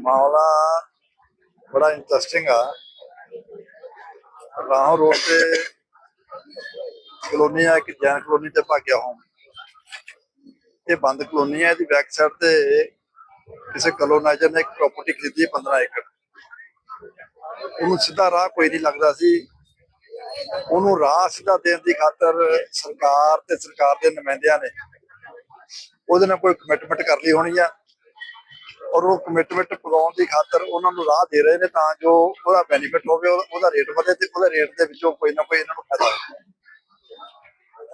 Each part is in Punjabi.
ਮਾਮਲਾ ਬੜਾ ਇੰਟਰਸਟਿੰਗ ਆ। ਰਾਹੋਂ ਰੋਡ ਤੇ ਕਲੋਨੀ ਆ, ਇੱਕ ਜੈਨ ਕਲੋਨੀ ਤੇ ਭਾਗਿਆ ਹੋਮ ਇਹ ਬੰਦ ਕਲੋਨੀ ਹੈ ਇਹਦੀ ਬੈਕ ਸਾਈਡ ਤੇ ਕਿਸੇ ਕਲੋਨਾਈਜ਼ਰ ਨੇ ਇੱਕ ਪ੍ਰਾਪਰਟੀ ਖਰੀਦੀ 15 ਏਕੜ। ਉਹਨੂੰ ਸਿੱਧਾ ਰਾਹ ਕੋਈ ਨਹੀਂ ਲੱਗਦਾ ਸੀ। ਉਹਨੂੰ ਰਾਹ ਸਿੱਧਾ ਦੇਣ ਦੀ ਖਾਤਰ ਸਰਕਾਰ ਤੇ ਸਰਕਾਰ ਦੇ ਨੁਮਾਇੰਦਿਆਂ ਨੇ ਉਹਦੇ ਨਾਲ ਕੋਈ ਕਮਿਟਮੈਂਟ ਕਰ ਲਈ ਹੋਣੀ ਆ। ਔਰ ਉਹ ਕਮਿਟਮੈਂਟ ਪਗਾਉਣ ਦੀ ਖਾਤਰ ਉਹਨਾਂ ਨੂੰ ਰਾਹ ਦੇ ਰਹੇ ਨੇ ਤਾਂ ਜੋ ਉਹਦਾ ਬੈਨੀਫਿਟ ਹੋਵੇ ਉਹਦਾ ਰੇਟ ਵਧੇ ਤੇ ਉਹਦੇ ਰੇਟ ਦੇ ਵਿੱਚੋਂ ਕੋਈ ਨਾ ਕੋਈ ਇਹਨਾਂ ਨੂੰ ਫਾਇਦਾ ਹੋਵੇ।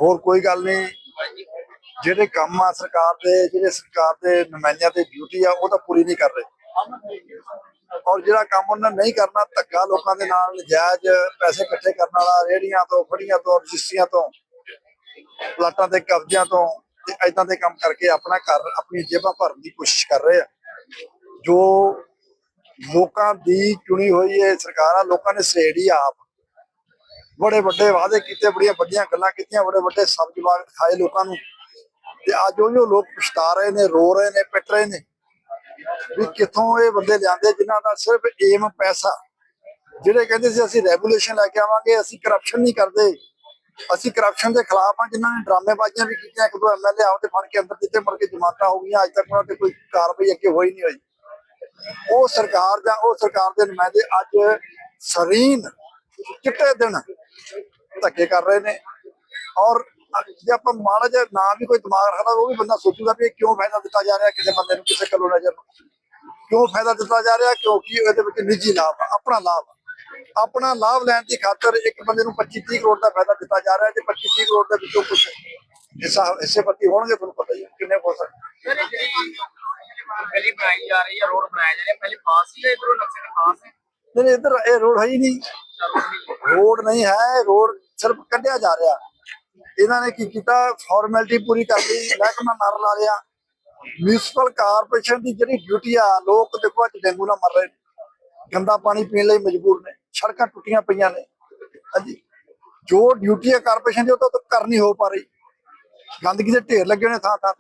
ਹੋਰ ਕੋਈ ਗੱਲ ਨਹੀਂ। ਜਿਹੜੇ ਕੰਮ ਆ ਸਰਕਾਰ ਦੇ, ਜਿਹੜੇ ਸਰਕਾਰ ਦੇ ਨੁਮਾਇੰਦਿਆਂ ਤੇ ਡਿਊਟੀ ਆ, ਉਹ ਤਾਂ ਪੂਰੀ ਨਹੀਂ ਕਰ ਰਹੇ। ਔਰ ਜਿਹੜਾ ਕੰਮ ਉਹਨਾਂ ਨਹੀਂ ਕਰਨਾ, ਧੱਕਾ ਲੋਕਾਂ ਦੇ ਨਾਲ, ਨਜਾਇਜ਼ ਪੈਸੇ ਇਕੱਠੇ ਕਰਨ ਵਾਲਾ ਰੇੜੀਆਂ ਤੋਂ, ਫੜੀਆਂ ਤੋਂ, ਰਜਿਸਟਰੀਆਂ ਤੋਂ, ਪਲਾਟਾਂ ਦੇ ਕਬਜ਼ਿਆਂ ਤੋਂ, ਤੇ ਐਦਾਂ ਦੇ ਕੰਮ ਕਰਕੇ ਆਪਣਾ ਘਰ, ਆਪਣੀ ਜੇਬਾਂ ਭਰਨ ਦੀ ਕੋਸ਼ਿਸ਼ ਕਰ ਰਹੇ ਆ। ਜੋ ਲੋਕਾਂ ਦੀ ਚੁਣੀ ਹੋਈ ਇਹ ਸਰਕਾਰਾਂ, ਲੋਕਾਂ ਨੇ ਸੇੜੀ ਆਪ। ਬੜੇ ਵੱਡੇ ਵਾਅਦੇ ਕੀਤੇ, ਬੜੀਆਂ ਵੱਡੀਆਂ ਗੱਲਾਂ ਕੀਤੀਆਂ, ਬੜੇ ਵੱਡੇ ਸਬਜ਼ ਬਾਗ ਦਿਖਾਏ ਲੋਕਾਂ ਨੂੰ। ਤੇ ਅੱਜ ਉਹ ਜੋ ਲੋਕ ਪਛਤਾ ਰਹੇ ਨੇ, ਰੋ ਰਹੇ ਨੇ, ਪਿੱਟ ਰਹੇ ਨੇ ਵੀ ਕਿੱਥੋਂ ਇਹ ਬੰਦੇ ਲਿਆਂਦੇ ਜਿਨ੍ਹਾਂ ਦਾ ਸਿਰਫ ਏਮ ਪੈਸਾ। ਜਿਹੜੇ ਕਹਿੰਦੇ ਸੀ, ਅਸੀਂ ਰੈਗੂਲੇਸ਼ਨ ਲੈ ਕੇ ਆਵਾਂਗੇ, ਅਸੀਂ ਕਰਪਸ਼ਨ ਨਹੀਂ ਕਰਦੇ। ਅਸੀਂ ਕਰਪਸ਼ਨ ਦੇ ਖਿਲਾਫ ਆ ਜਿਨ੍ਹਾਂ ਨੇ ਡਰਾਮੇਬਾਜ਼ੀਆਂ ਵੀ ਕੀਤੀਆਂ ਇੱਕ ਦੋ ਐਮਐਲਏ ਆਪਦੇ ਫੜ ਕੇ ਅੰਦਰ ਦਿੱਤੇ ਮੁੜ ਕੇ ਜਮਾਤਾਂ ਹੋ ਗਈਆਂ ਅੱਜ ਤੱਕ ਉਹਨਾਂ ਤੇ ਕੋਈ ਕਾਰਵਾਈ ਅੱਗੇ ਹੋਈ ਨਹੀਂ ਹੋਈ। ਉਹ ਸਰਕਾਰ ਜਾਂ ਉਹ ਸਰਕਾਰ ਦੇ ਨੁਮਾਇੰਦੇ ਅੱਜ ਸਰੀਨ ਚਿੱਟੇ ਦਿਨ ਧੱਕੇ ਕਰ ਰਹੇ ਨੇ। ਔਰ ਜੇ ਆਪਾਂ ਮਾੜਾ ਜਿਹਾ ਨਾ ਵੀ ਕੋਈ ਦਿਮਾਗ ਰੱਖਦਾ ਉਹ ਵੀ ਬੰਦਾ ਸੋਚੂਗਾ ਵੀ ਇਹ ਕਿਉਂ ਫਾਇਦਾ ਦਿੱਤਾ ਜਾ ਰਿਹਾ ਕਿਸੇ ਬੰਦੇ ਨੂੰ ਕਿਸੇ ਕੋਲੋਂ ਨੂੰ। ਕਿਉਂ ਫਾਇਦਾ ਦਿੱਤਾ ਜਾ ਰਿਹਾ ਕਿਉਂਕਿ ਇਹਦੇ ਵਿੱਚ ਨਿੱਜੀ ਲਾਭ ਆ, ਆਪਣਾ ਲਾਭ ਆ। ਆਪਣਾ ਲਾਭ ਲੈਣ ਦੀ ਖਾਤਰ ਇੱਕ ਬੰਦੇ ਨੂੰ 25 30 ਕਰੋੜ ਦਾ ਫਾਇਦਾ ਦਿੱਤਾ ਜਾ ਰਿਹਾ ਜੇ 25 30 ਕਰੋੜ ਦੇ ਵਿੱਚੋਂ ਕੁਝ ਹਿੱਸਾ ਹਿੱਸੇ ਪੱਤੀ ਹੋਣਗੇ ਤੁਹਾਨੂੰ ਪਤਾ ਹੀ ਕਿੰਨੇ ਹੋ ਸਕਦੇ। ਸਰ ਇਹ ਜਿਹੜੀ ਗਲੀ ਬਣਾਈ ਜਾ ਰਹੀ ਹੈ ਰੋਡ ਬਣਾਇਆ ਜਾ ਰਿਹਾ ਪਹਿਲੇ ਪਾਸ ਹੀ ਹੈ ਇਧਰੋਂ ਨਕਸ਼ੇ ਦੇ ਪਾਸ ਹੈ? ਨਹੀਂ ਇੱਧਰ ਇਹ ਰੋਡ ਹੈ ਹੀ ਨਹੀਂ। ਰੋਡ ਨਹੀਂ ਰੋਡ ਹੈ ਰੋਡ ਸਿਰਫ ਕੱਢਿਆ ਜਾ ਰਿਹਾ। ਇਹਨਾਂ ਨੇ ਕੀ ਕੀਤਾ? ਫਾਰਮੈਲਿਟੀ ਪੂਰੀ ਕਰ ਲਈ ਮਹਿਕਮਾ ਮਾਰ ਲਾ ਲਿਆ। ਮਿਊਨਿਸਪਲ ਕਾਰਪੋਰੇਸ਼ਨ ਦੀ ਜਿਹੜੀ ਡਿਊਟੀ ਆ ਲੋਕ ਦੇਖੋ ਅੱਜ ਡੇਂਗੂ ਨਾਲ ਮਰ ਰਹੇ ਨੇ। ਗੰਦਾ ਪਾਣੀ ਪੀਣ ਲਈ ਮਜਬੂਰ ਨੇ। ਸੜਕਾਂ ਟੁੱਟੀਆਂ ਪਈਆਂ ਨੇ। ਹਾਂਜੀ। ਜੋ ਡਿਊਟੀ ਹੈ ਕਾਰਪੋਰੇਸ਼ਨ ਦੀ, ਉਹ ਤਾਂ ਉਹ ਕਰ ਨਹੀਂ ਹੋ ਪਾ ਰਹੀ। ਗੰਦਗੀ ਦੇ ਢੇਰ ਲੱਗੇ ਹੋਏ ਨੇ ਥਾਂ ਥਾਂ।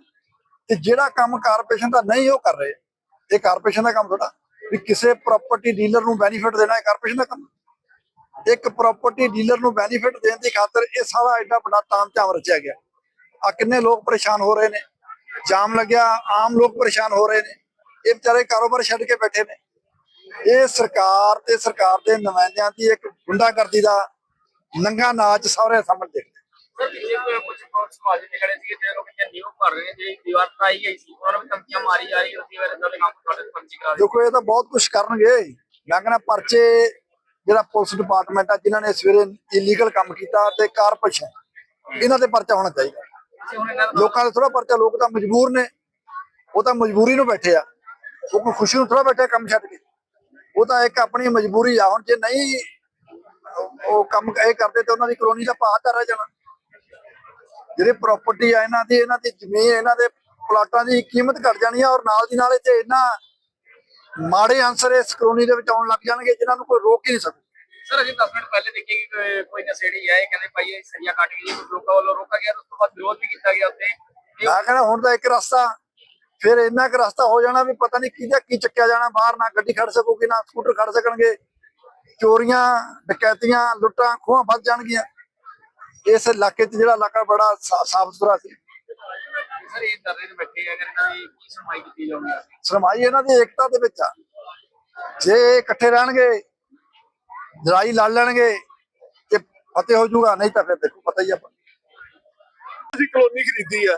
ਤੇ। ਜਿਹੜਾ ਕੰਮ ਕਾਰਪੋਰੇਸ਼ਨ ਦਾ ਨਹੀਂ ਉਹ ਕਰ ਰਹੇ। ਇਹ ਕਾਰਪੋਰੇਸ਼ਨ ਦਾ ਕੰਮ ਥੋੜਾ ਵੀ ਕਿਸੇ ਪ੍ਰਾਪਰਟੀ ਡੀਲਰ ਨੂੰ ਬੈਨੀਫਿਟ ਦੇਣਾ ਇਹ ਕਾਰਪੋਰੇਸ਼ਨ ਦਾ ਕੰਮ। ਇੱਕ ਪ੍ਰਾਪਰਟੀ ਡੀਲਰ ਨੂੰ ਬੈਨੀਫਿਟ ਦੇਣ ਦੀ ਖਾਤਰ ਇਹ ਸਾਰਾ ਐਡਾ ਵੱਡਾ ਤਾਮਝਾਮ ਰਚਿਆ ਗਿਆ। ਆ ਕਿੰਨੇ ਲੋਕ ਪਰੇਸ਼ਾਨ ਹੋ ਰਹੇ ਨੇ। ਜਾਮ ਲੱਗਿਆ, ਆਮ ਲੋਕ ਪਰੇਸ਼ਾਨ ਹੋ ਰਹੇ ਨੇ। ਇਹ ਵਿਚਾਰੇ ਕਾਰੋਬਾਰ ਛੱਡ ਕੇ ਬੈਠੇ ਨੇ। ਇਹ ਸਰਕਾਰ ਤੇ ਸਰਕਾਰ ਦੇ ਨੁਮਾਇੰਦਿਆਂ ਦੀ ਇੱਕ ਗੁੰਡਾਗਰਦੀ ਦਾ ਨੰਗਾ ਨਾਚ ਸਾਰੇ ਸਾਹਮਣੇ ਦੇਖਦੇ ਸਰ ਪਿੱਛੇ ਕੋਈ ਕੁਝ ਬਹੁਤ ਸਮਾਜ ਦੇ ਖੜੇ ਸੀ ਜਿਹੜੇ ਲੋਕ ਇੱਥੇ ਨਿਊ ਭਰ ਰਹੇ ਨੇ ਜਿਹੜੀ ਦੀਵਾਰ ਪਾਈ ਗਈ ਸੀ ਉਹਨਾਂ ਨੂੰ ਵੀ ਧਮਕੀਆਂ ਮਾਰੀ ਜਾ ਰਹੀ ਸੀ ਵੇਲੇ ਦਾ ਕੰਮ ਤੁਹਾਡੇ ਪੰਚੀ ਕਰਾ ਦਿਓ ਦੇਖੋ ਇਹ ਤਾਂ ਬਹੁਤ ਕੁਝ ਕਰਨਗੇ। ਮੈਂ ਕਹਿੰਦਾ ਪਰਚੇ ਜਿਹੜਾ ਪੁਲਿਸ ਡਿਪਾਰਟਮੈਂਟ ਆ ਜਿਨ੍ਹਾਂ ਨੇ ਸਵੇਰੇ ਇਲੀਗਲ ਕੰਮ ਕੀਤਾ ਤੇ ਕਾਰਪੋਰੇਸ਼ਨ ਇਹਨਾਂ ਤੇ ਪਰਚਾ ਹੋਣਾ ਚਾਹੀਦਾ। ਲੋਕਾਂ ਦੇ ਥੋੜਾ ਪਰਚਾ ਲੋਕ ਤਾਂ ਮਜਬੂਰ ਨੇ ਉਹ ਤਾਂ ਮਜਬੂਰੀ ਨੂੰ ਬੈਠੇ ਆ ਉਹ ਕੋਈ ਖੁਸ਼ੀ ਨੂੰ ਥੋੜਾ ਬੈਠੇ ਕੰਮ ਛੱਡ ਕੇ। ਉਹ ਤਾਂ ਇੱਕ ਆਪਣੀ ਮਜਬੂਰੀ ਆ ਹੁਣ ਜੇ ਨਹੀਂ ਉਹ- ਕੰਮ ਇਹ ਕਰਦੇ ਤੇ ਉਹਨਾਂ ਦੀ ਕਲੋਨੀ ਦਾ ਭਾਅ ਤਾਂ ਰਹਿ ਜਾਣਾ। ਜਿਹੜੇ ਪ੍ਰਾਪਰਟੀ ਆ ਇਹਨਾਂ ਦੀ ਇਹਨਾਂ ਦੀ ਜ਼ਮੀਨ ਇਹਨਾਂ ਦੇ ਪਲਾਟਾਂ ਦੀ ਕੀਮਤ ਘਟ ਜਾਣੀ ਆ ਔਰ ਨਾਲ ਦੀ ਨਾਲ ਇੱਥੇ ਇੰਨਾ ਮਾੜੇ ਆਨਸਰ ਇਸ ਕਲੋਨੀ ਦੇ ਵਿੱਚ ਆਉਣ ਲੱਗ ਜਾਣਗੇ ਜਿਨ੍ਹਾਂ ਨੂੰ ਕੋਈ ਰੋਕ ਹੀ ਨਹੀਂ ਸਕੂ ਸਰ ਅਜੇ 10 ਮਿੰਟ ਪਹਿਲੇ ਦੇਖੀ ਕਿ ਕੋਈ- ਨਸ਼ੇੜੀ ਇਹ ਕਹਿੰਦੇ ਭਾਈ ਇਹ ਸਰੀਆ ਕੱਟ ਗਈ ਲੋਕਾਂ ਵੱਲੋਂ ਰੋਕਾ ਗਿਆ ਉਸ ਤੋਂ ਬਾਅਦ ਵਿਰੋਧ ਵੀ ਕੀਤਾ ਗਿਆ ਉੱਥੇ। ਇਹ ਮੈਂ ਕਹਿੰਦਾ ਹੁਣ ਤਾਂ ਇੱਕ ਰਸਤਾ ਫਿਰ ਇੰਨਾ ਕੁ ਰਸਤਾ ਹੋ ਜਾਣਾ ਵੀ ਪਤਾ ਨਹੀਂ ਕਿਹਦਾ ਕੀ ਚੱਕਿਆ ਜਾਣਾ ਬਾਹਰ ਨਾ ਗੱਡੀ ਖੜ ਸਕੂਗੀ ਨਾ ਸਕੂਟਰ ਖੜ ਸਕਣਗੇ। ਚੋਰੀਆਂ ਡਕੈਤੀਆਂ ਲੁੱਟਾਂ ਖੋਹਾਂ ਵੱਧ ਜਾਣਗੀਆਂ। ਇਸ ਇਲਾਕੇ 'ਚ ਜਿਹੜਾ ਇਲਾਕਾ ਬੜਾ ਸਾਫ਼ ਸੁਥਰਾ ਸੀ। ਸਰ ਇਹ ਦੇ ਬੈਠੇ ਆ, ਅਗਰ ਇਹਨਾਂ ਦੀ ਕੀ ਸੁਣਵਾਈ ਕੀਤੀ ਜਾਊਗੀ? ਸਰਮਾਈ ਇਹਨਾਂ ਦੀ ਏਕਤਾ ਦੇ ਵਿੱਚ ਆ। ਜੇ ਇਕੱਠੇ ਰਹਿਣਗੇ ਲੜਾਈ ਲੜ ਲੈਣਗੇ ਤੇ ਫਤਿਹ ਹੋ ਜਾਊਗਾ ਨਹੀਂ ਤਾਂ ਫਿਰ ਦੇਖੋ ਪਤਾ ਹੀ ਆਪਾਂ। ਅਸੀਂ ਕਲੋਨੀ ਖਰੀਦੀ ਆ।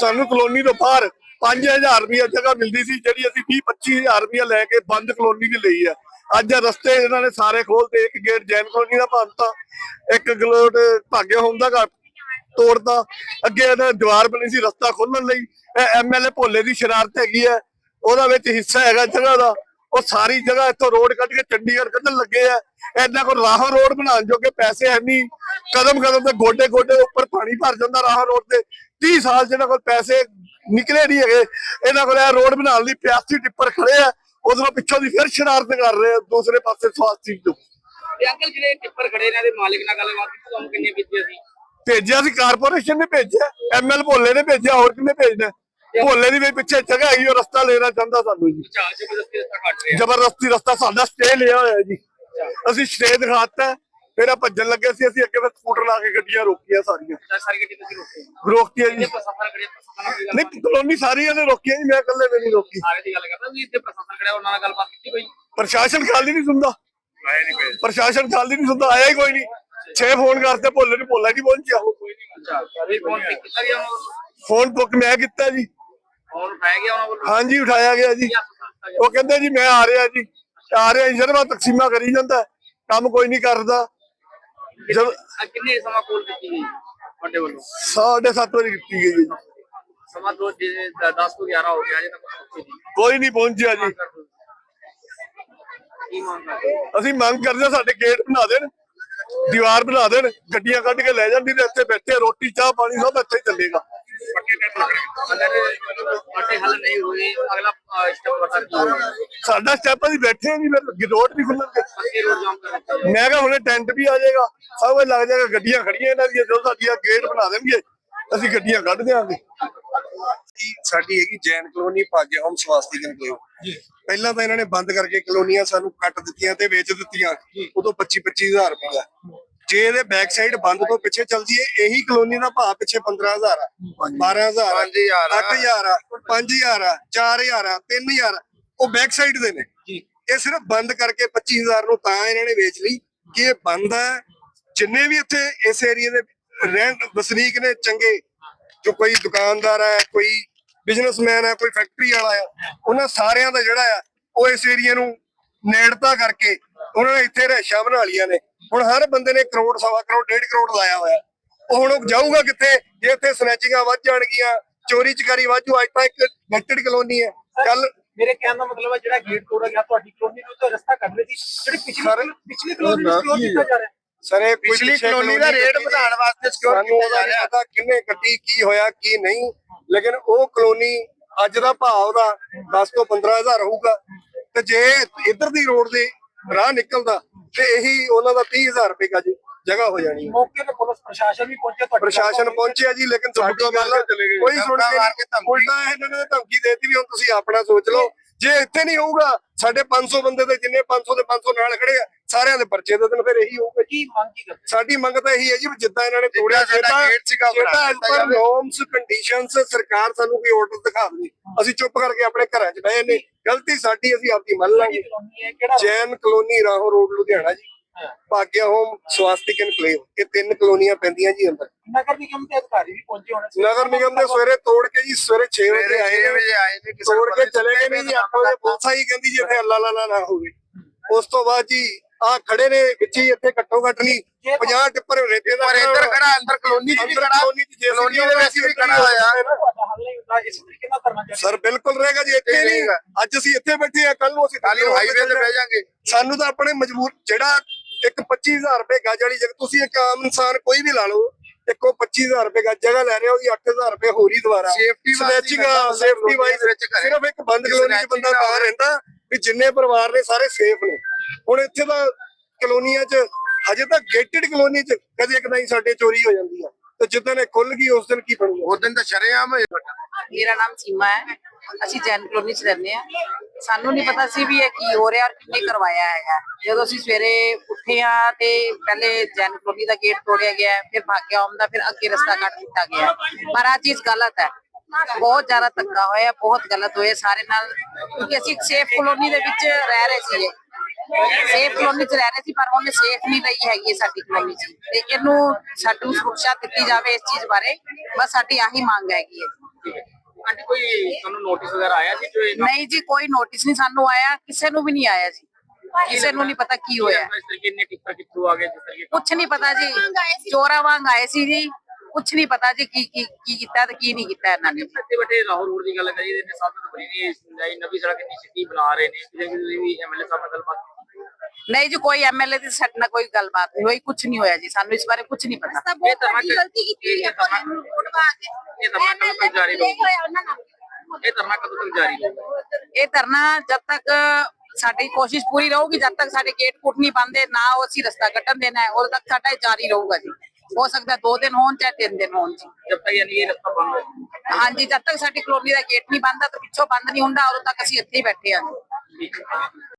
ਸਾਨੂੰ ਕਲੋਨੀ ਤੋਂ ਬਾਹਰ 5000 ਰੁਪਏ ਜਗ੍ਹਾ ਮਿਲਦੀ ਸੀ, ਜਿਹੜੀ ਅਸੀਂ 20 25000 ਰੁਪਏ ਲੈ ਕੇ ਬੰਦ ਕਲੋਨੀ ਦੀ ਲਈ ਆ। ਅੱਜ ਰਸਤੇ ਇਹਨਾਂ ਨੇ ਸਾਰੇ ਖੋਲਤੇ, ਇੱਕ ਗੇਟ ਜੈਨ ਕਲੋਨੀ ਦਾ ਭੰਨਤਾ ਇੱਕ ਗਲੋਟ ਭਾਗੇ ਹੋਮ ਘਰ ਤੋੜਦਾ ਅੱਗੇ ਇਹਨਾਂ ਦੀਵਾਰ ਬਣੀ ਸੀ ਰਸਤਾ ਖੋਲਣ ਲਈ। ਇਹ ਐਮਐਲਏ ਭੋਲੇ ਦੀ ਸ਼ਰਾਰਤ ਹੈਗੀ ਹੈ। ਉਹਦਾ ਵਿੱਚ ਹਿੱਸਾ ਹੈਗਾ ਜਗ੍ਹਾ ਦਾ। ਉਹ ਸਾਰੀ ਜਗ੍ਹਾ ਇੱਥੋਂ ਰੋਡ ਕੱਢ ਕੇ ਚੰਡੀਗੜ੍ਹ ਕੱਢਣ ਲੱਗੇ ਆ। ਇਹਨਾਂ ਕੋਲ ਰਾਹ ਰੋਡ ਬਣਾਉਣ ਜੋਗੇ ਪੈਸੇ ਹੈ ਨਹੀਂ। ਕਦਮ ਕਦਮ ਤੇ ਗੋਡੇ ਗੋਡੇ ਉੱਪਰ ਪਾਣੀ ਭਰ ਜਾਂਦਾ ਰਾਹ ਰੋਡ ਤੇ। 30 ਸਾਲ ਜਿਹਨਾਂ ਕੋਲ ਪੈਸੇ ਨਿਕਲੇ ਨਹੀਂ ਹੈਗੇ। ਇਹਨਾਂ ਕੋਲ ਰੋਡ ਬਣਾਉਣ ਲਈ 85 ਟਿੱਪਰ ਖੜੇ ਆ। ਉਧਰੋਂ ਪਿੱਛੋਂ ਦੀ ਫਿਰ ਸ਼ਰਾਰਤ ਕਰ ਰਹੇ ਆ ਦੂਸਰੇ ਪਾਸੇ ਸਵਾਸਤੀ ਤੋਂ ਤੇ ਅੰਕਲ ਜਿਹੜੇ ਟਿੱਪਰ ਖੜੇ ਨੇ ਦੇ ਮਾਲਕ ਨਾਲ ਗੱਲਬਾਤ ਕੀਤੀ ਤੁਹਾਨੂੰ ਕਿੰਨੇ ਬੀਤੇ ਸੀ ਭੇਜਿਆ ਸੀ ਕਾਰਪੋਰੇਸ਼ਨ ਨੇ ਭੇਜਿਆ ਐਮਐਲ ਭੋਲੇ ਨੇ ਭੇਜਿਆ ਹੋਰ ਕਿੰਨੇ ਭੇਜਣਾ? ਭੋਲੇ ਦੀ ਵੀ ਪਿੱਛੇ ਜਗ੍ਹਾ ਹੈਗੀ ਉਹ ਰਸਤਾ ਲੈਣਾ ਚਾਹੁੰਦਾ ਸਾਨੂੰ ਜੀ। ਜ਼ਬਰਦਸਤੀ ਰਸਤਾ ਕੱਟ ਰਹੇ। ਆ ਜ਼ਬਰਦਸਤੀ ਰਸਤਾ ਸਾਡਾ ਸਟੇ ਲਿਆ ਹੋਇਆ ਜੀ। ਅਸੀਂ ਸਟੇ ਦਿਖਾਤਾ। ਫਿਰ ਆ ਭੱਜਣ ਲੱਗੇ ਸੀ ਅਸੀਂ ਅੱਗੇ ਫਿਰ ਸਕੂਟਰ ਲਾ ਕੇ ਗੱਡੀਆਂ ਰੋਕੀਆਂ ਸਾਰੀਆਂ। ਸਾਰੀ ਗੱਡੀ ਤੁਸੀਂ ਰੋਕੀ ਰੋਕਤੀਆਂ ਜੀ ਪ੍ਰਸ਼ਾਸਨ ਖੜੇ ਪ੍ਰਸ਼ਾਸਨ ਨਹੀਂ ਕਲੋਨੀ ਸਾਰੀਆਂ ਨੇ ਰੋਕੀਆਂ ਜੀ ਮੈਂ ਇਕੱਲੇ ਨੇ ਨਹੀਂ ਰੋਕੀ। ਸਾਰੇ ਦੀ ਗੱਲ ਕਰਦਾ ਵੀ ਇੱਥੇ ਪ੍ਰਸ਼ਾਸਨ ਖੜਿਆ ਉਹਨਾਂ ਨਾਲ ਗੱਲਬਾਤ ਕੀਤੀ ਕੋਈ? ਪ੍ਰਸ਼ਾਸਨ ਖਾਲੀ ਨਹੀਂ ਸੁਣਦਾ। ਪ੍ਰਸ਼ਾਸਨ ਖਾਲੀ ਨਹੀਂ ਸੁਣਦਾ ਆਇਆ ਹੀ ਕੋਈ ਨਹੀਂ। ਛੇ ਫੋਨ ਕਰਤੇ ਭੋਲੇ ਨੂੰ ਭੋਲਾ ਨਹੀਂ ਪਹੁੰਚਿਆ। ਫੋਨ ਬੁੱਕ ਮੈਂ ਕੀਤਾ ਜੀ। ਫੋਨ ਗਿਆ ਉਹਨਾਂ ਵੱਲੋਂ? ਹਾਂਜੀ ਉਠਾਇਆ ਗਿਆ ਜੀ। ਉਹ ਕਹਿੰਦੇ ਜੀ ਮੈਂ ਆ ਰਿਹਾ ਜੀ। ਆ ਰਿਹਾ ਜੀ ਜਰਮਾ ਤਕਸੀਮਾ ਕਰੀ ਜਾਂਦਾ ਕੰਮ ਕੋਈ ਨਹੀਂ ਕਰਦਾ। ਜਦ ਆ ਕਿੰਨੇ ਸਮਾਂ ਕੋਲ ਕੀਤੀ ਗਈ ਤੁਹਾਡੇ ਵੱਲੋਂ? ਸਾਢੇ ਸੱਤ ਵਜੇ ਕੀਤੀ ਗਈ ਹੈ ਜੀ। ਸਮਾਂ ਦੋ 10 ਤੋਂ 11 ਹੋ ਗਿਆ ਅਜੇ ਤੱਕ ਪਹੁੰਚੇ ਨਹੀਂ। ਕੋਈ ਨਹੀਂ ਪਹੁੰਚਿਆ ਜੀ। ਕੀ ਮੰਗ ਕਰਦੇ ਹੋ? ਅਸੀਂ ਮੰਗ ਕਰਦੇ ਹਾਂ ਸਾਡੇ ਗੇਟ ਬਣਾ ਦੇਣ ਦੀਵਾਰ ਬਣਾ ਦੇਣ ਗੱਡੀਆਂ ਕੱਢ ਕੇ ਲੈ ਜਾਂਦੀ ਤੇ ਇੱਥੇ ਬੈਠੇ ਰੋਟੀ ਚਾਹ ਪਾਣੀ ਸਭ ਇੱਥੇ ਹੀ ਚੱਲੇਗਾ। ਅਗਰ ਸਾਡੇ ਹੱਲ ਨਹੀਂ ਹੋਏ ਅਗਲਾ ਸਟੈਪ ਸਾਡਾ ਅਸੀਂ ਬੈਠੇ ਹਾਂ ਜੀ ਫਿਰ ਰੋਡ ਨਹੀਂ ਖੁੱਲਣਗੇ ਮੈਂ ਕਿਹਾ ਹੁਣੇ ਟੈਂਟ ਵੀ ਆ ਜਾਏਗਾ। ਸਭ ਕੁਝ ਲੱਗ ਜਾਏਗਾ ਗੱਡੀਆਂ ਖੜੀਆਂ ਇਹਨਾਂ ਦੀਆਂ ਜਦੋਂ ਸਾਡੀਆਂ ਗੇਟ ਬਣਾ ਦੇਣਗੇ ਅਸੀਂ ਗੱਡੀਆਂ ਕੱਢ ਦਿਆਂਗੇ। ਕਿ ਸਾਡੀ ਹੈਗੀ Jain colony Bhagya home Swastik enclave ਪਹਿਲਾਂ ਤਾਂ ਇਹਨਾਂ ਨੇ ਬੰਦ ਕਰਕੇ ਕਲੋਨੀਆਂ ਸਾਨੂੰ ਕੱਟ ਦਿੱਤੀਆਂ ਤੇ ਵੇਚ ਦਿੱਤੀਆਂ। ਉਦੋਂ 25 25000 ਰੁਪਇਆ ਜੇ ਇਹਦੇ ਬੈਕ ਸਾਈਡ ਬੰਦ ਤੋਂ ਪਿੱਛੇ ਚੱਲ ਜੀਏ ਇਹੀ ਕਲੋਨੀ ਦਾ ਭਾਅ ਪਿੱਛੇ 15000 ਆ 12000 ਆ 5000 ਆ। 8000 ਆ 5000 ਆ 4000 ਆ 3000 ਉਹ ਬੈਕ ਸਾਈਡ ਦੇ ਨੇ। ਇਹ ਸਿਰਫ ਬੰਦ ਕਰਕੇ 25000 ਨੂੰ ਤਾਂ ਇਹਨਾਂ ਨੇ ਵੇਚ ਲਈ ਕਿ ਇਹ ਬੰਦ ਹੈ ਜਿੰਨੇ ਵੀ ਇੱਥੇ ਇਸ ਏਰੀਆ ਦੇ ਰੈਂਟ ਵਸਨੀਕ ਨੇ ਚੰਗੇ ਜੋ ਕੋਈ ਦੁਕਾਨਦਾਰ ਹੈ ਕੋਈ ਬਿਜ਼ਨਸਮੈਨ ਹੈ ਕੋਈ ਫੈਕਟਰੀ ਵਾਲਾ ਆ ਉਹਨਾਂ ਸਾਰਿਆਂ ਦਾ ਜਿਹੜਾ ਆ ਉਹ ਇਸ ਏਰੀਆ ਨੂੰ ਨੇੜਤਾ ਕਰਕੇ ਉਹਨਾਂ ਨੇ ਇੱਥੇ ਰਹਿਸ਼ਾਂ ਬਣਾ ਲੀਆਂ ਨੇ। ਹੁਣ ਹਰ ਬੰਦੇ ਨੇ ਕਰੋੜ ਸਵਾ ਕਰੋੜ ਡੇਢ ਕਰੋੜ ਲਾਇਆ ਹੋਇਆ। ਉਹ ਹੁਣ ਜਾਊਗਾ ਕਿੱਥੇ? ਜੇ ਇੱਥੇ ਸਨੈਚਿੰਗਾਂ ਵੱਧ ਜਾਣਗੀਆਂ ਚੋਰੀ ਚਕਾਰੀ ਵਾਧੂ ਅੱਜ ਤਾਂ ਇੱਕ ਗੈਟਡ ਕਲੋਨੀ ਹੈ। ਕੱਲ ਮੇਰੇ ਕਹਿਣ ਦਾ ਮਤਲਬ ਹੈ ਜਿਹੜਾ ਗੇਟ ਤੋੜਾ ਗਿਆ ਤੁਹਾਡੀ ਕਲੋਨੀ ਨੂੰ ਤਾਂ ਰਸਤਾ ਕੱਢ ਰਹੀ ਸੀ। ਜਿਹੜੀ ਪਿਛਲੀ ਪਿਛਲੀ ਕਲੋਨੀ ਨੂੰ ਕਿਉਂ ਕੀਤਾ ਜਾ ਰਿਹਾ? ਸਰ ਇਹ ਪਿਛਲੀ ਪਿੱਛੇ ਕਲੋਨੀ ਦਾ ਰੇਟ ਵਧਾਉਣ ਵਾਸਤੇ ਸਿਕਿਉਰ ਕੀਤਾ ਜਾ ਰਿਹਾ। ਪਤਾ ਕਿੰਨੇ ਕੱਟੀ ਕੀ ਹੋਇਆ ਕੀ ਨਹੀਂ। ਲੇਕਿਨ ਉਹ ਕਲੋਨੀ ਅੱਜ ਦਾ ਭਾਅ ਉਹਦਾ 10 ਤੋਂ 15000 ਹੋਊਗਾ। ਤੇ ਜੇ ਇੱਧਰ ਦੀ ਰੋਡ ਦੇ ਰਾਹ ਨਿਕਲਦਾ ਤੇ ਇਹੀ ਉਹਨਾਂ ਦਾ 30000 ਰੁਪਏ ਦਾ ਜੀ ਜਗ੍ਹਾ ਹੋ ਜਾਣੀ ਹੈ। ਮੌਕੇ ਤੇ ਪੁਲਿਸ ਪ੍ਰਸ਼ਾਸਨ ਵੀ ਪਹੁੰਚਿਆ ਤੁਹਾਡੀ ਪ੍ਰਸ਼ਾਸਨ ਪਹੁੰਚਿਆ ਜੀ ਲੇਕਿਨ ਸਾਡੀ ਗੱਲ ਕੋਈ ਸੁਣ ਕੇ ਨਹੀਂ ਧਮਕੀ। ਉਲਟਾ ਇਹਨਾਂ ਨੇ ਧਮਕੀ ਦੇਤੀ ਵੀ ਹੁਣ ਤੁਸੀਂ ਆਪਣਾ ਸੋਚ ਲਓ ਜੇ ਇੱਥੇ ਨਹੀਂ ਹੋਊਗਾ ਸਾਡੇ 500 ਬੰਦੇ ਤੇ ਜਿੰਨੇ 500 ਦੇ 500 ਨਾਲ ਖੜੇ ਆ ਸਾਰਿਆਂ ਦੇ ਪਰਚੇ ਦੇ ਦਿਨ ਫਿਰ ਇਹੀ ਹੋਊਗਾ ਜੀ ਕੀ ਮੰਗ ਕੀ ਕਰਦੇ ਸਾਡੀ ਮੰਗ ਤਾਂ ਇਹੀ ਹੈ ਜੀ ਜਿੱਦਾਂ ਇਹਨਾਂ ਨੇ ਤੋੜਿਆ ਸਾਡਾ gate ਸੀਗਾ ਉਹ ਬਣਾ ਦਿੱਤਾ ਪਰ। ਨੋਰਮਸ ਕੰਡੀਸ਼ਨਸ ਸਰਕਾਰ ਸਾਨੂੰ ਕੋਈ ਆਰਡਰ ਦਿਖਾ ਦੇ ਅਸੀਂ ਚੁੱਪ ਕਰਕੇ ਆਪਣੇ ਘਰਾਂ 'ਚ ਬਹਿ ਨੇ ਗਲਤੀ ਸਾਡੀ ਅਸੀਂ ਆਪਦੀ ਮੰਨ ਲਾਂਗੇ। ਹੈ? ਜੈਨ ਕਲੋਨੀ ਰਾਹੋਂ ਰੋਡ ਲੁਧਿਆਣਾ ਜੀ। ਭਾਗਿਆ ਹੋਮ ਸਵਾਸਤਿਕ ਇਨਕਲੇਵ ਇਹ ਤਿੰਨ ਕਲੋਨੀਆਂ ਪੈਂਦੀਆਂ ਜੀ ਅੰਦਰ। ਨਗਰ ਨਿਗਮ ਦੇ ਅਧਿਕਾਰੀ ਵੀ ਪਹੁੰਚੇ ਹੋਣੇ ਸੀ। ਨਗਰ ਨਿਗਮ ਦੇ ਸਵੇਰੇ ਤੋੜ ਕੇ ਜੀ ਸਵੇਰੇ 6 ਵਜੇ ਆਏ 6 ਨੇ। ਵਜੇ ਆਏ ਨੇ ਕਿਸੇ ਤੋੜ ਕੇ ਚਲੇ ਗਏ ਨਹੀਂ ਨੇ ਜੀ 8 ਵਜੇ ਪੁਲਿਸ ਆਈ ਕਹਿੰਦੀ ਜੀ ਇੱਥੇ ਅੱਲਾ ਲਾ ਲਾ ਨਾ ਹੋਵੇ। ਉਸ ਤੋਂ ਬਾਅਦ ਜੀ ਆ ਖੜੇ ਨੇ ਵਿੱਚ ਹੀ ਇੱਥੇ ਘੱਟੋ ਘੱਟ ਨਹੀਂ 50 ਟਿੱਪਰ ਰੇਤੇ ਦਾ ਪਰ ਇੱਧਰ ਖੜਾ ਅੰਦਰ ਕਲੋਨੀ 'ਚ ਵੀ ਖੜਾ। ਕਲੋਨੀ ਦੇ ਵਿੱਚ ਵੀ ਖੜਾ ਹੋਇਆ। ਤੁਹਾਡਾ ਹੱਲ ਨਹੀਂ ਹੁੰਦਾ ਇਸ ਤਰੀਕੇ ਨਾਲ ਕਰਨਾ ਚਾਹੀਦਾ ਸਰ ਬਿਲਕੁਲ ਰਹੇਗਾ ਜੀ ਇੱਥੇ ਨਹੀਂ ਰਹੇਗਾ। ਅੱਜ ਅਸੀਂ ਇੱਥੇ ਬੈਠੇ ਆ ਕੱਲ ਨੂੰ ਅਸੀਂ ਕੱਲ ਨੂੰ ਹਾਈਵੇ ਤੇ ਬਹਿ ਜਾਾਂਗੇ। ਸਾਨੂੰ ਤਾਂ ਆਪਣੇ ਮਜਬੂਰ ਜਿਹੜਾ ਇੱਕ 25000 ਰੁਪਏ ਗੱਜ ਵਾਲੀ ਜਗ੍ਹਾ ਤੁਸੀਂ ਇੱਕ ਆਮ ਇਨਸਾਨ ਕੋਈ ਵੀ ਲਾ ਲਓ ਇੱਕੋ 25000 ਰੁਪਏ ਗੱਜ ਜਗ੍ਹਾ ਲੈ ਰਹੇ ਹੋ ਉਹਦੀ 8000 ਰੁਪਏ ਹੋਰ ਹੀ ਦੁਬਾਰਾ। ਵਾਸਤੇ ਸਨੈਚਿੰਗ ਸੇਫਟੀ ਵਾਈਜ਼। ਸਿਰਫ ਇੱਕ ਬੰਦ ਕਲੋਨੀ 'ਚ ਬੰਦਾ ਤਾਂ ਰਹਿੰਦਾ ਵੀ ਜਿੰਨੇ ਪਰਿਵਾਰ ਨੇ ਸਾਰੇ ਸੇਫ ਨੇ। ਹੁਣ ਇੱਥੇ ਤਾਂ ਕਲੋਨੀਆਂ 'ਚ ਹਜੇ ਤਾਂ ਗੇਟਡ ਕਲੋਨੀ 'ਚ ਕਦੇ ਕਦਾਈ ਸਾਡੇ ਚੋਰੀ ਹੋ ਜਾਂਦੀ ਆ। ਤੇ ਜਿੱਦਣ ਇਹ ਖੁੱਲ ਗਈ ਉਸ ਦਿਨ ਕੀ ਬਣੂਗਾ? ਉਸ ਦਿਨ ਤਾਂ ਸ਼ਰੇਆਮ ਮੇਰਾ ਨਾਮ ਸੀਮਾ ਹੈ। ਅਸੀਂ ਜੈਨ ਕਲੋਨੀ ਚ ਰਹਿੰਦੇ ਆ ਸਾਨੂੰ ਨਹੀਂ ਪਤਾ ਸੀ ਵੀ ਇਹ ਕੀ ਹੋ ਰਿਹਾ ਔਰ ਕਿੰਨੇ ਕਰਵਾਇਆ ਹੈਗਾ। ਜਦੋਂ ਅਸੀਂ ਸਵੇਰੇ ਉੱਠੇ ਆ ਤੇ ਪਹਿਲੇ ਜੈਨ ਕਲੋਨੀ ਦਾ ਗੇਟ ਤੋੜਿਆ ਗਿਆ ਫਿਰ ਭਾਗਿਆ ਹੋਮ ਦਾ ਫਿਰ ਅੱਗੇ ਰਸਤਾ ਕੱਟ ਦਿੱਤਾ ਗਿਆ। ਪਰ ਆ ਚੀਜ਼ ਗਲਤ ਹੈ। ਬਹੁਤ ਜ਼ਿਆਦਾ ਧੱਕਾ ਹੋਇਆ ਬਹੁਤ ਗਲਤ ਹੋਇਆ। ਸਾਰੇ ਨਾਲ ਕਿਉਂਕਿ ਅਸੀਂ ਸੇਫ ਕਲੋਨੀ ਦੇ ਵਿੱਚ ਰਹਿ ਰਹੇ ਸੀ ਸੇਫ ਕਲੋਨੀ ਚ ਰਹਿ ਰਹੇ ਸੀ ਪਰ ਉਹਨੇ ਸੇਫ ਨਹੀਂ ਲਈ ਹੈਗੀ ਸਾਡੀ ਕਲੋਨੀ ਚ। ਤੇ ਇਹਨੂੰ ਸਾਡੂ ਸੁਰੱਖਿਆ ਦਿੱਤੀ ਜਾਵੇ ਇਸ ਚੀਜ਼ ਬਾਰੇ ਬਸ ਸਾਡੀ ਆਹੀ ਮੰਗ ਹੈਗੀ ਹੈ। ਆਂਟੀ ਕੋਈ ਤੁਹਾਨੂੰ ਨੋਟਿਸ ਵਗੈਰਾ ਆਇਆ ਸੀ ਜੋ ਇਹ ਨਹੀਂ ਜੀ ਕੋਈ ਨੋਟਿਸ ਨਹੀਂ ਸਾਨੂੰ ਆਇਆ ਕਿਸੇ ਨੂੰ ਵੀ ਨਹੀਂ ਆਇਆ ਜੀ। ਕਿਸੇ ਨੂੰ ਨਹੀਂ ਪਤਾ ਕੀ ਹੋਇਆ। ਇਸ ਤਰੀਕੇ ਨੇ ਟਿੱਪਰ ਕਿੱਥੋਂ ਆ ਗਏ ਜਿਸ ਤਰੀਕੇ ਕੁਛ ਨਹੀਂ ਪਤਾ ਜੀ। ਚੋਰਾ ਵਾਂਗ ਆਏ ਸੀ ਜੀ। ਕੁਛ ਨਹੀਂ ਪਤਾ ਜੀ ਕੀ ਕੀ ਕੀ ਕੀਤਾ ਤੇ ਕੀ ਨਹੀਂ ਕੀਤਾ ਇਹਨਾਂ ਨੇ। ਇੱਥੇ ਬੈਠੇ ਲਾਹੌਰ ਰੋਡ ਦੀ ਗੱਲ ਕਰੀਏ ਇਹਨੇ ਸਭ ਤੋਂ ਬੜੀ ਨਹੀਂ ਨਵੀਂ ਸੜਕ ਇੰਨੀ ਸਿੱਧੀ ਬਣਾ ਰਹੇ ਨੇ ਜਿਹਦੇ ਕਿ ਤੁਸੀਂ ਵੀ ਐਮਐਲਏ ਸਾਹਿਬ ਨਾਲ ਗੱਲਬਾਤ ਕੀਤੀ। ਨਹੀਂ ਜੀ ਕੋਈ ਐਮਐਲਏ ਦੀ ਸਾਡੇ ਨਾਲ ਕੋਈ ਗੱਲਬਾਤ ਨਹੀਂ ਹੋਈ ਕੁਛ ਨਹੀਂ ਹੋਇਆ ਜੀ ਸਾਨੂੰ ਇਸ ਬਾਰੇ ਕੁਛ ਨਹੀਂ ਪਤਾ। ਇਹ ਤਾਂ ਗਲਤੀ ਕੀਤੀ ਹੈ ਇਹ ਤਾਂ ਕਦੋਂ ਜਾਰੀ ਰਹੂਗਾ। ਇਹ ਧਰਨਾ ਕਦੋਂ ਤੱਕ ਜਾਰੀ ਰਹੂਗਾ? ਇਹ ਧਰਨਾ ਜਦ ਤੱਕ ਸਾਡੀ ਕੋਸ਼ਿਸ਼ ਪੂਰੀ ਰਹੂਗੀ ਜਦ ਤੱਕ ਸਾਡੇ ਗੇਟ ਕੁੱਟ ਨਹੀਂ ਬੰਦੇ ਨਾ ਉਹ ਅਸੀਂ ਰਸਤਾ ਕੱਟਣ ਦੇਣਾ ਹੈ ਉਦੋਂ ਤੱਕ ਸਾਡਾ ਇਹ ਜਾਰੀ ਰਹੂਗਾ ਜੀ। ਹੋ ਸਕਦਾ ਦੋ ਦਿਨ ਹੋਣ ਚਾਹੇ ਤਿੰਨ ਦਿਨ ਹੋਣ ਜੀ। ਜਦ ਤੱਕ ਯਾਨੀ ਇਹ ਰਸਤਾ ਬੰਦ ਹੋਇਆ ਹਾਂਜੀ ਜਦ ਤੱਕ ਸਾਡੀ ਕਲੋਨੀ ਦਾ ਗੇਟ ਨਹੀਂ ਬੰਦ ਤਾਂ ਪਿੱਛੋਂ ਬੰਦ ਨਹੀਂ ਹੁੰਦਾ ਉਦੋਂ ਤੱਕ ਅਸੀਂ ਇੱਥੇ ਹੀ ਬੈਠੇ ਹਾਂ ਠੀਕ ਹੈ।